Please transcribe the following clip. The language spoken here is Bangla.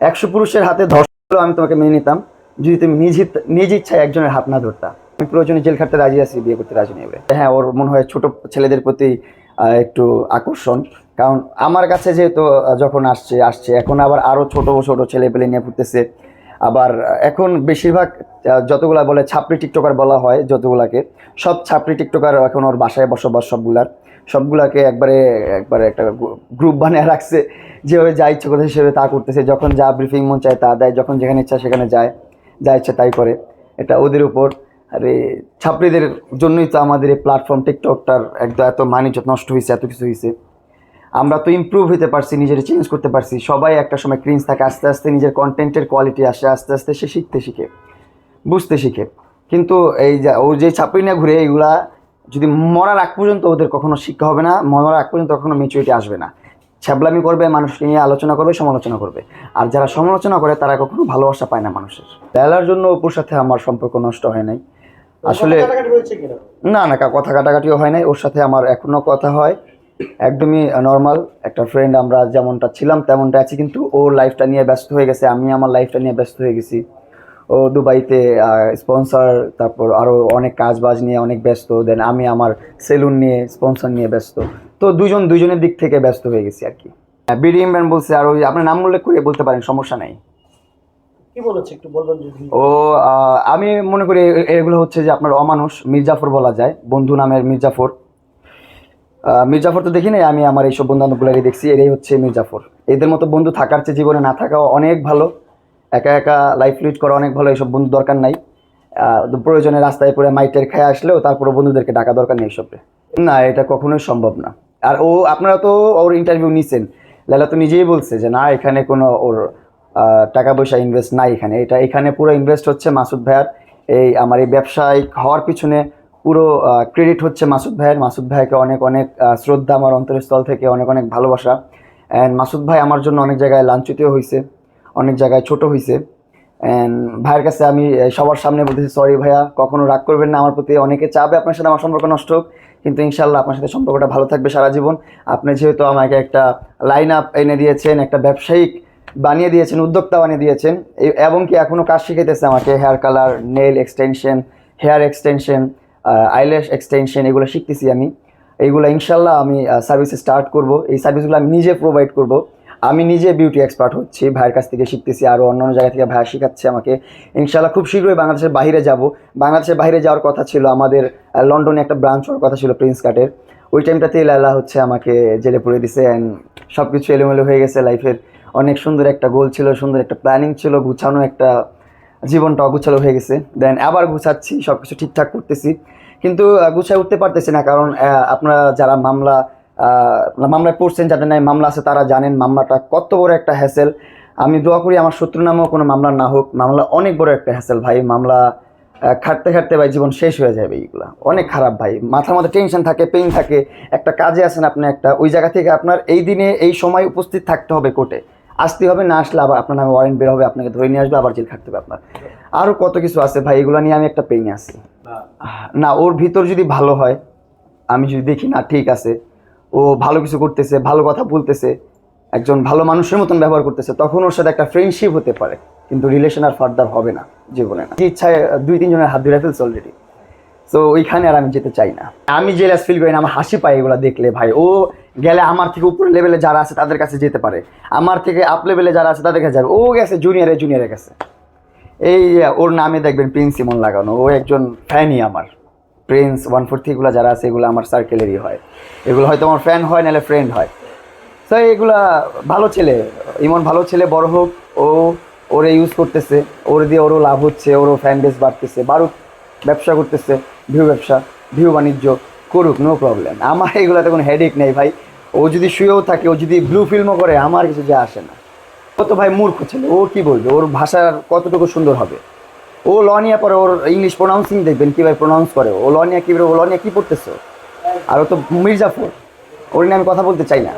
একশো পুরুষের হাতে ধর্ষণ আমি তোমাকে মেনে নিতাম। যদি তুমি নিজ নিজ ইচ্ছায় একজনের হাত না ধরতা। আমি প্রয়োজনে জেল খাটতে রাজি আছি, বিয়ে করতে রাজি নেবে হ্যাঁ ওর মনে হয় ছোট ছেলেদের প্রতি একটু আকর্ষণ। কারণ আমার কাছে যেহেতু যখন আসছে আসছে, এখন আবার আরও ছোট ছোট ছেলে পেলে নিয়ে ঘুরতেছে। আবার এখন বেশিরভাগ যতগুলা বলে ছাপড়ি টিকটকার বলা হয়, যতগুলাকে, সব ছাপড়ি টিকটকার এখন ওর বাসায় বসবাস, সবগুলার। সবগুলাকে একবারে একবারে একটা গ্রুপ বানিয়ে রাখছে, যেভাবে যা ইচ্ছে করে সেভাবে তা করতেছে। যখন যা ব্রিফিং মন চায় তা দেয়, যখন যেখানে ইচ্ছা সেখানে যায়, যা ইচ্ছা তাই করে। এটা ওদের উপর। আরে, ছাত্রীদের জন্যই তো আমাদের এই প্ল্যাটফর্ম টিকটকটার একদম এত মানিজ্য নষ্ট হয়েছে এত কিছু হয়েছে আমরা তো ইমপ্রুভ হতে পারছি, নিজের চেঞ্জ করতে পারছি। সবাই একটা সময় ক্রিঞ্জ থাকে, আস্তে আস্তে নিজের কন্টেন্টের কোয়ালিটি আসে, আস্তে আস্তে সে শিখতে শিখে, বুঝতে শিখে। কিন্তু এই যে, ও যে ছাপড়ি নিয়ে ঘুরে, এইগুলা যদি মরার আগ পর্যন্ত ওদের কখনো শিক্ষা হবে না মরার আগ পর্যন্ত কখনো মেচুরিটি আসবে না। ছ্যাবলামি করবে মানুষকে নিয়ে আলোচনা করবে সমালোচনা করবে। আর যারা সমালোচনা করে তারা কখনো ভালোবাসা পায় না মানুষের। বেলার জন্য অপুর সাথে আমার সম্পর্ক নষ্ট হয় নাই। আসলে না না কা- কথা কাটাকাটিও হয় নাই। ওর সাথে আমার এখনও কথা হয়। একদমই নর্মাল একটা ফ্রেন্ড আমরা যেমনটা ছিলাম তেমনটা আছি। কিন্তু ওর লাইফটা নিয়ে ব্যস্ত হয়ে গেছে। আমি আমার লাইফটা নিয়ে ব্যস্ত হয়ে গেছি। ও দুবাইতে স্পন্সর তারপর আরও অনেক কাজ বাজ নিয়ে অনেক ব্যস্ত দেন আমি আমার সেলুন নিয়ে স্পন্সর নিয়ে ব্যস্ত। তো দুজন দুজনের দিক থেকে ব্যস্ত হয়ে গেছি আর কি। বিডি ইমরান বলছে আর ওই আপনার নাম উল্লেখ করে বলতে পারেন সমস্যা নাই। ও আমি মনে করি এগুলো হচ্ছে যে আপনার অমানুষ মির্জাফর বলা যায় বন্ধু নামের মির্জাফর। মির্জাফর তো দেখি নাই আমি আমার এইসব বন্ধু বান্ধবগুলোকে দেখছি এরাই হচ্ছে মির্জাফর। এদের মতো বন্ধু থাকার চেয়ে জীবনে না থাকাও অনেক ভালো। একা একা লাইফ লিড করা অনেক ভালো এইসব বন্ধু দরকার নাই। প্রয়োজনে রাস্তায় পড়ে মাইটের খেয়ে আসলেও তারপরে বন্ধুদেরকে ডাকা দরকার নেই এইসবে না, এটা কখনোই সম্ভব না। আর ও, আপনারা তো ওর ইন্টারভিউ নিছেন। লালা তো নিজেই বলছে যে, না, এখানে কোনো ওর টাকা পয়সা ইনভেস্ট নাই এখানে। এটা এখানে পুরো ইনভেস্ট হচ্ছে মাসুদ ভাইয়ার। এই আমার এই ব্যবসায়িক হওয়ার পিছনে পুরো ক্রেডিট হচ্ছে মাসুদ ভাইয়ের। মাসুদ ভাইকে অনেক অনেক শ্রদ্ধা, আমার অন্তরস্থল থেকে অনেক অনেক ভালোবাসা। অ্যান্ড মাসুদ ভাই আমার জন্য অনেক জায়গায় লাঞ্ছিতও হয়েছে অনেক জায়গায় ছোট হয়েছে অ্যান্ড ভাইয়ের কাছে আমি সবার সামনে বলতেছি সরি ভাইয়া, কখনো রাগ করবেন না, আমার প্রতি অনেকে চাবে আপনার সাথে আমার সম্পর্ক নষ্ট হোক। কিন্তু ইনশাল্লাহ আপনার সাথে সম্পর্কটা ভালো থাকবে সারা জীবন। আপনি যেহেতু আমাকে একটা লাইন আপ এনে দিয়েছেন, একটা ব্যবসায়িক বানিয়ে দিয়েছেন, উদ্যোক্তা বানিয়ে দিয়েছেন এবং কি এখনও কাজ শিখাইতেছে আমাকে hair colour nail extension hair extension eyelash extension এগুলো শিখতেছি আমি। এইগুলো ইনশাল্লাহ আমি সার্ভিস স্টার্ট করব। এই সার্ভিসগুলো আমি নিজে প্রোভাইড করব। আমি নিজে বিউটি এক্সপার্ট হচ্ছি, ভাইয়ের কাছ থেকে শিখতেছি আরও অন্যান্য জায়গা থেকে ভাইয়া শেখাচ্ছে আমাকে। ইনশাল্লাহ খুব শীঘ্রই বাংলাদেশের বাইরে যাব। বাংলাদেশের বাইরে যাওয়ার কথা ছিল আমাদের লন্ডনে একটা ব্রাঞ্চ হওয়ার কথা ছিল প্রিন্স কাটের ওই টাইমটাতেই লালা হচ্ছে আমাকে জেলে পুরে দিছে অ্যান্ড সব কিছু এলোমেলো হয়ে গেছে লাইফের অনেক সুন্দর একটা গোল ছিল, সুন্দর একটা প্ল্যানিং ছিল, গুছানো একটা জীবনটা অগুছালো হয়ে গেছে। দেন আবার গুছাচ্ছি সব কিছু ঠিকঠাক করতেছি। কিন্তু গুছায় উঠতে পারতেছি না কারণ আপনারা যারা মামলা মামলায় পড়ছেন যাদের নাই মামলা আছে তারা জানেন মামলাটা কত বড় একটা হ্যাসেল আমি দোয়া করি আমার শত্রু নামেও কোনো মামলা না হোক মামলা অনেক বড় একটা হ্যাসেল ভাই। মামলা খাটতে খাটতে ভাই জীবন শেষ হয়ে যাবে এইগুলা। অনেক খারাপ ভাই। মাথার মধ্যে টেনশন থাকে পেইন থাকে। একটা কাজে আছেন আপনি একটা ওই জায়গা থেকে আপনার এই দিনে এই সময় উপস্থিত থাকতে হবে কোর্টে। আসতে হবে না আসলে আবার আপনার নামে ওয়ারেন্ট বের হবে আপনাকে ধরে নিয়ে আসবে আবার জেল খাটতে হবে আপনার। আরও কত কিছু আছে ভাই এগুলো নিয়ে আমি একটা পেইনে আছি। না ওর ভিতর যদি ভালো হয় আমি যদি দেখি না ঠিক আছে ও ভালো কিছু করতেছে, ভালো কথা বলতেছে, একজন ভালো মানুষের মতন ব্যবহার করতেছে, তখন ওর সাথে একটা ফ্রেন্ডশিপ হতে পারে, কিন্তু রিলেশন আর ফার্দার হবে না জীবনে না। ইচ্ছায় দুই, তিনজনের হাত ধরে ফেলছে অলরেডি তো ওইখানে আর আমি যেতে চাই না। আমি জেলাস ফিল করি না, আমার হাসি পাই এগুলো দেখলে ভাই। ও গেলে আমার থেকে উপর লেভেলে যারা আছে, তাদের কাছে যেতে পারে। আমার থেকে আপ লেভেলে যারা আছে, তাদের কাছে যাবে। ও গেছে জুনিয়রে জুনিয়রে গেছে। এই ওর নামে দেখবেন প্রিন্স ইমন লাগানো, ও একজন ফ্যানই আমার। প্রিন্স ওয়ান ফোর এগুলো যারা আছে, এগুলো আমার সার্কেলেরই হয়। এগুলো হয়তো আমার ফ্যান হয়, নাহলে ফ্রেন্ড হয়। তো এগুলা ভালো ছেলে, ইমন ভালো ছেলে, বড় হোক, ও, ওরে ইউজ করতেছে, ওর দিয়ে ওরও লাভ হচ্ছে, ওরও ফ্যান বেস বাড়তেছে, বাড়ুক, ব্যবসা করতেছে ভিউ ব্যবসা ভিউ বাণিজ্য করুক নো প্রবলেম আমার এগুলোতে কোনো হেডেক নেই ভাই। ও যদি শুয়েও থাকে, ও যদি ব্লু ফিল্মও করে, আমার কিছু যা আসে না। ও তো ভাই মূর্খ ছেলে, ও কি বলবে? ওর ভাষা কতটুকু সুন্দর হবে? ও ল নিয়ে পরে ওর ইংলিশ প্রোনাউন্সিং দেখবেন কীভাবে প্রোনাউন্স করে। ও লনিয়া নিয়ে কীভাবে ও লনিয়া নিয়ে কী পড়তেছে? আর ও তো মির্জাফর ওর নিয়ে আমি কথা বলতে চাই না।